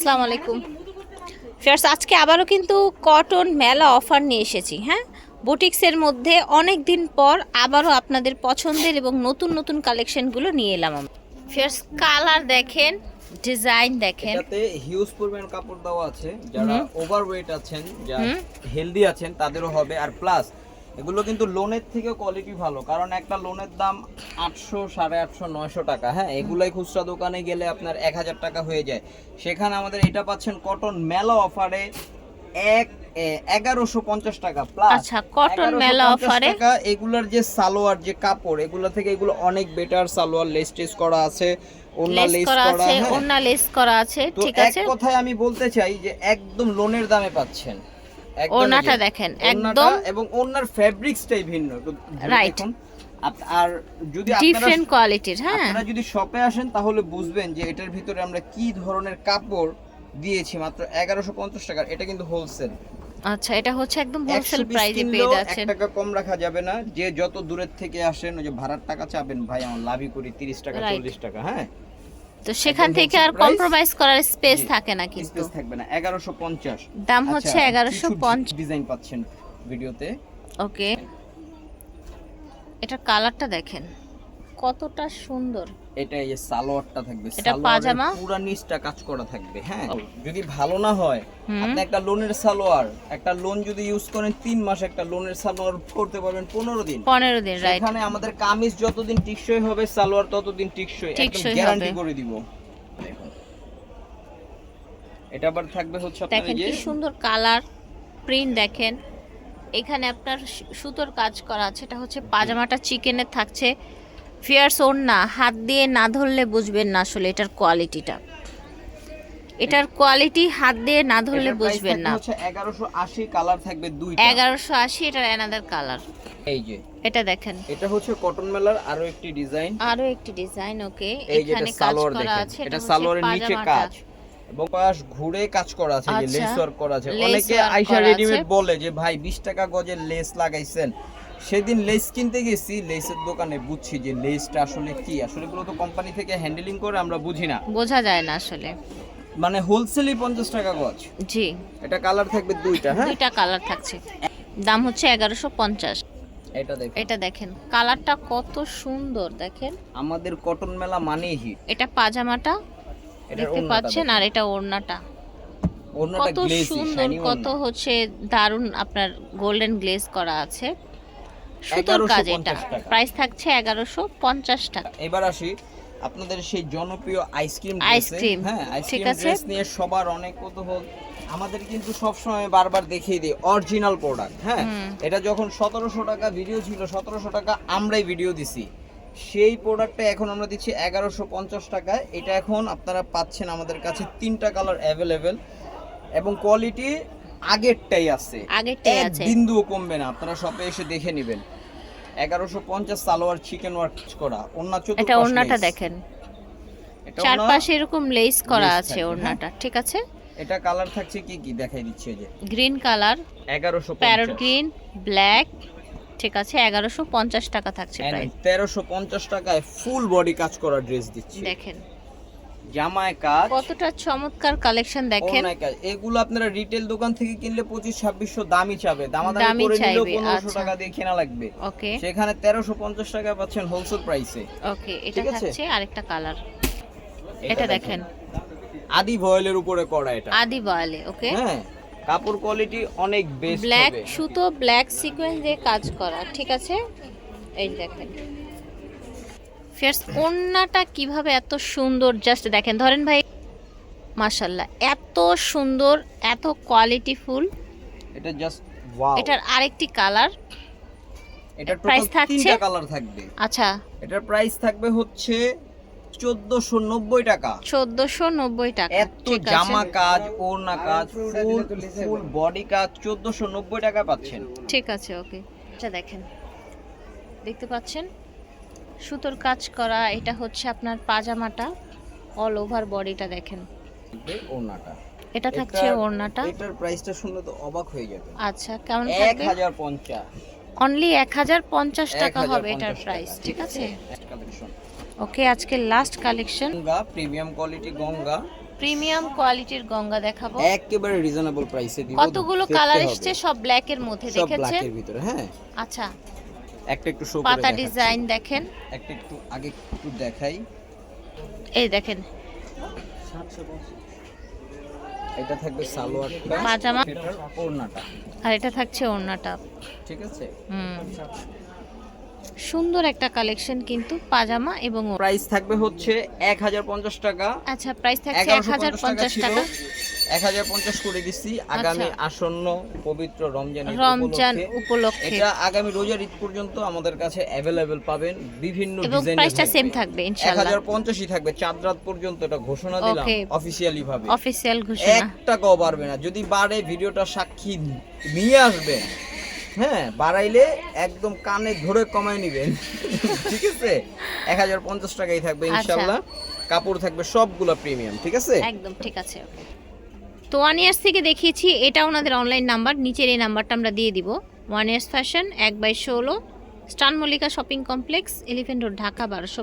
আসসালামু আলাইকুম। ফিয়ার্স আজকে আবারও কিন্তু কটন মেলা অফার নিয়ে এসেছি হ্যাঁ? বুটিক্সের মধ্যে অনেক দিন পর আবারও আপনাদের পছন্দের এবং নতুন নতুন কালেকশনগুলো নিয়ে এলাম আমি ফিয়ার্স কালার দেখেন ডিজাইন দেখেন। এটাতে হিউজ পরিমাণ কাপড় দেওয়া আছে। যারা ওভারওয়েট আছেন যারা হেলদি আছেন তাদেরও হবে। আর প্লাস এগুলো কিন্তু লোনের থেকে কোয়ালিটি ভালো কারণ একটা লোনের দাম আটশো সাড়ে আটশো নয়শো টাকা হ্যাঁ? এগুলাই খুচরা দোকানে গেলে আপনার এক হাজার টাকা হয়ে যায়। সেখানে আমাদের এটা পাচ্ছেন কটন মেলা অফারে এক এগারোশো পঞ্চাশ টাকা প্লাস আচ্ছা, cotton মেলা টাকা এগুলার যে সালোয়ার যে কাপড় এগুলো থেকে এগুলো অনেক বেটার সালোয়ার লেস টেস করা আছে ওন্না লেস করা আছে হ্যাঁ? ওন্না লেস করা আছে তো ঠিক এক কথায় আমি বলতে চাই যে একদম লোনের দামে পাচ্ছেন। যে, দেখেন, একদম এবং ওনার ফ্যাব্রিক্সটাই ভিন্ন। আপ- আর যদি ডিফারেন্ট কোয়ালিটির হ্যাঁ। আপনারা যদি শপে আসেন তাহলে বুঝবেন যে এটার ভিতরে আমরা কি ধরনের কাপড় দিয়েছি মাত্র এগারোশো পঞ্চাশ টাকার। এটা কিন্তু হোলসেল আচ্ছা এটা হচ্ছে একদম হোলসেল প্রাইসে পেয়ে যাচ্ছেন। টাকা কম রাখা যাবে না। যে যত দূরের থেকে আসেন ওই যে ভাড়ার টাকা চাবেন ভাই আমার লাভই করি তিরিশ টাকা Right. চল্লিশ টাকা হ্যাঁ? তো সেখান থেকে আর কম্প্রোমাইজ করার স্পেস থাকে না কিন্তু। স্পেস থাকবে না। এগারোশো পঞ্চাশ। দাম হচ্ছে এগারোশো পঞ্চাশ। ডিজাইন পাচ্ছেন ভিডিওতে। ওকে এটা কালারটা দেখেন। কতটা সুন্দর। এটা এই যে সালোয়ারটা থাকবে এটা পাজামা? পুরা নিচটা কাজ করা থাকবে হ্যাঁ? যদি ভালো না হয় আপনি একটা লোনের সালোয়ার একটা লোন যদি ইউজ করেন তিন মাস একটা লোনের সালোয়ার করতে পারবেন পনেরো দিন। পনেরো দিন রাইট সেখানে আমাদের কামিজ যতদিন টিকসই হবে সালোয়ার ততদিন টিকসই একদম গ্যারান্টি করে দিব। এটা আবার থাকবে হচ্ছে আপনার দেখেন কি সুন্দর কালার প্রিন্ট দেখেন। এখানে আপনার সুতোর কাজ করা আছে এটা হচ্ছে পাজামাটা চিকেনের থাকছে। ফিয়ার্স ওড়না হাত দিয়ে না ধরলে বুঝবেন না আসলে এটার কোয়ালিটিটা। এটার কোয়ালিটি হাত দিয়ে না ধরলে বুঝবেন না। এগারোশো আশি কালার থাকবে দুইটা। এগারোশো আশি এটার অ্যানাদার কালার এই যে। এটা দেখেন। এটা হচ্ছে কটন মেলার আরও একটি ডিজাইন আরও একটি ডিজাইন ওকে। এখানে কাজ করা আছে এটা সালোয়ারের নিচে কাজ। এবং পাশ ঘুরে কাজ করা আছে যে আচ্ছা, লেস ওয়ার্ক করা আছে। অনেকে আইসা রেডিমেড। বলে যে ভাই 20 টাকা গজের লেস লাগাইছেন। সেদিন লেস কিনতে গেছি লেসের দোকানে বুঝছি যে লেসটা আসলে কি। আসলে এগুলো তো কোম্পানি থেকে হ্যান্ডেলিং করে আমরা বুঝি না। বোঝা যায় না আসলে। মানে হোলসেলই 50 টাকা গজ। জি। এটা কালার থাকবে দুইটা হ্যাঁ? দুইটা কালার থাকছে। দাম হচ্ছে এগারোশো পঞ্চাশ। এটা দেখেন। এটা দেখেন কালারটা কত সুন্দর দেখেন। আমাদের কটন মেলা মানেই হিট এটা পাজামাটা দেখতে পাচ্ছেন? আর এটা ওড়নাটা। কত সুন্দর কত হচ্ছে দারুণ আপনার গোল্ডেন গ্লেজ করা আছে। সুতোর কাজ এটা। প্রাইস থাকছে এগারোশো পঞ্চাশ টাকা। এবার আসি আপনাদের সেই জনপ্রিয় আইসক্রিম আইসক্রিম, হ্যাঁ ঠিক আইসক্রিম আছে। নিয়ে সবার অনেক কৌতূহল। আমাদের কিন্তু সব সময় বারবার দেখিয়ে দিই অরিজিনাল প্রোডাক্ট হ্যাঁ। এটা যখন সতেরোশো টাকা ভিডিও ছিল সতেরোশো টাকা আমরাই ভিডিও দিছি। সেই প্রোডাক্টটা এখন আমরা দিচ্ছি এগারোশো পঞ্চাশ টাকায়। এটা এখন আপনারা পাচ্ছেন আমাদের কাছে তিনটা কালার অ্যাভেলেবেল এবং কোয়ালিটি আগেরটাই আছে। আগেরটাই আছে। বিন্দুও কমবে না আপনারা শপে এসে দেখে নেবেন। এগারোশো পঞ্চাশ সালোয়ার চিকেন ওয়ার্ক করা ওন্না এটা চতুর্পাশ ওড়নাটা lace। দেখেন। এটা চারপাশে এরকম লেস করা আছে থাকবে, ওড়নাটা ঠিক আছে? এটা কালার থাকছে কি কি? দেখাই দিচ্ছে এই যে। গ্রিন কালার এগারোশো প্যারট গ্রিন ব্ল্যাক ঠিক আছে এগারোশো পঞ্চাশ টাকা থাকছে প্রাইস তেরোশো পঞ্চাশ টাকায় ফুল বডি কাজ করা ড্রেস দিচ্ছি। দেখেন। জামায় কাজ কতটা চমৎকার কালেকশন দেখেন। এগুলো আপনারা রিটেল দোকান থেকে কিনলে পঁচিশ ছাব্বিশশো দামি চাবে। দামাদামি দামি করে চাইবে, পনেরোশো আচ্ছা। টাকা দিয়ে কেনা লাগবে। ওকে। সেখানে তেরোশো পঞ্চাশ টাকা পাচ্ছেন হোলসেল প্রাইসে ওকে এটা? থাকছে আরেকটা কালার এটা দেখেন। আদি ভয়েলের উপরে করা এটা। আদি বয়ালে ওকে? হ্যাঁ কাপড় কোয়ালিটি অনেক বেস্ট ব্ল্যাক সুতো ব্ল্যাক সিকোয়েন্স দিয়ে কাজ করা ঠিক আছে? এই দেখেন। ফিয়ার্স ওন্নাটা কীভাবে এত সুন্দর? জাস্ট দেখেন ধরেন ভাই মাশাল্লাহ এত সুন্দর এত কোয়ালিটিফুল এটা জাস্ট ওয়াও এটার আরেকটি কালার এটা price টোটাল থাকছে? তিনটা কালার থাকবে। আচ্ছা। এটার প্রাইস থাকবে হচ্ছে 1490 টাকা। চোদ্দশো নব্বই টাকা। এত জামা কাজ ওড়না কাজ ফুল ফুল বডি কাজ 1490 টাকা পাচ্ছেন। ঠিক আছে ওকে এটা দেখেন। দেখতে পাচ্ছেন? সুতোর কাজ করা এটা হচ্ছে আপনার পাজামাটা অল ওভার বডিটা দেখেন। ওড়নাটা। এটা থাকছে ওড়নাটা। এটার প্রাইসটা শুনলে তো অবাক হয়ে যাবে আচ্ছা কেমন থাকবে? 1050 অনলি এক হাজার পঞ্চাশ টাকা হবে এটার প্রাইস ঠিক আছে? ওকে আজকে last collection Ganga premium quality Ganga. Premium কোয়ালিটির গঙ্গা দেখাবো। একেবারে রিজনেবল প্রাইসে দিব। কতগুলো কালার। এসছে সব ব্ল্যাক এর মধ্যে দেখেছেন সব দেখেছেন? ব্ল্যাকের ভিতরে হ্যাঁ। আচ্ছা। একটা একটু শো করে পাতা ডিজাইন দেখেন। একটা একটু আগে একটু দেখাই। এই দেখেন। এটা থাকবে সালোয়ারটা। পাজামা। ওড়নাটা। আর এটা থাকছে ওড়নাটা। ঠিক আছে? হুম। সুন্দর একটা কালেকশন কিন্তু পাজামা এবং প্রাইস থাকবে হচ্ছে এক হাজার পঞ্চাশ টাকা। আচ্ছা প্রাইস থাকছে এক হাজার পঞ্চাশ টাকা। এক হাজার পঞ্চাশ করে দিচ্ছি আগামী। আসন্ন পবিত্র রমজান রমজান উপলক্ষে। এটা আগামী রোজার ঈদ পর্যন্ত আমাদের কাছে অ্যাভেলেবেল পাবেন বিভিন্ন এবং ডিজাইনের প্রাইসটা সেম থাকবে ইনশাআল্লাহ। হাজার পঞ্চাশই থাকবে। চাঁদ রাত পর্যন্ত এটা ঘোষণা দিলাম. অফিসিয়ালি ভাবে। অফিসিয়াল ঘোষণা। এক টাকাও বাড়বে না। যদি বাড়ে ভিডিওটা সাক্ষী নিয়ে আসবেন। হ্যাঁ বাড়াইলে একদম কানে ধরে কমায় নিবেন। ঠিক আছে? এক হাজার পঞ্চাশ টাকাই থাকবে আচ্ছা। ইনশাল্লাহ কাপড় থাকবে সবগুলো প্রিমিয়াম ঠিক আছে? একদম ঠিক আছে। তো ওয়ান ইয়ার্স থেকে দেখিয়েছি এটা ওনাদের অনলাইন নাম্বার নিচের এই নাম্বারটা আমরা দিয়ে দিব। ওয়ান ইয়ার্স ফ্যাশন এক বাই ষোলো স্টান Mallika shopping complex Elephant Road Dhaka বারোশো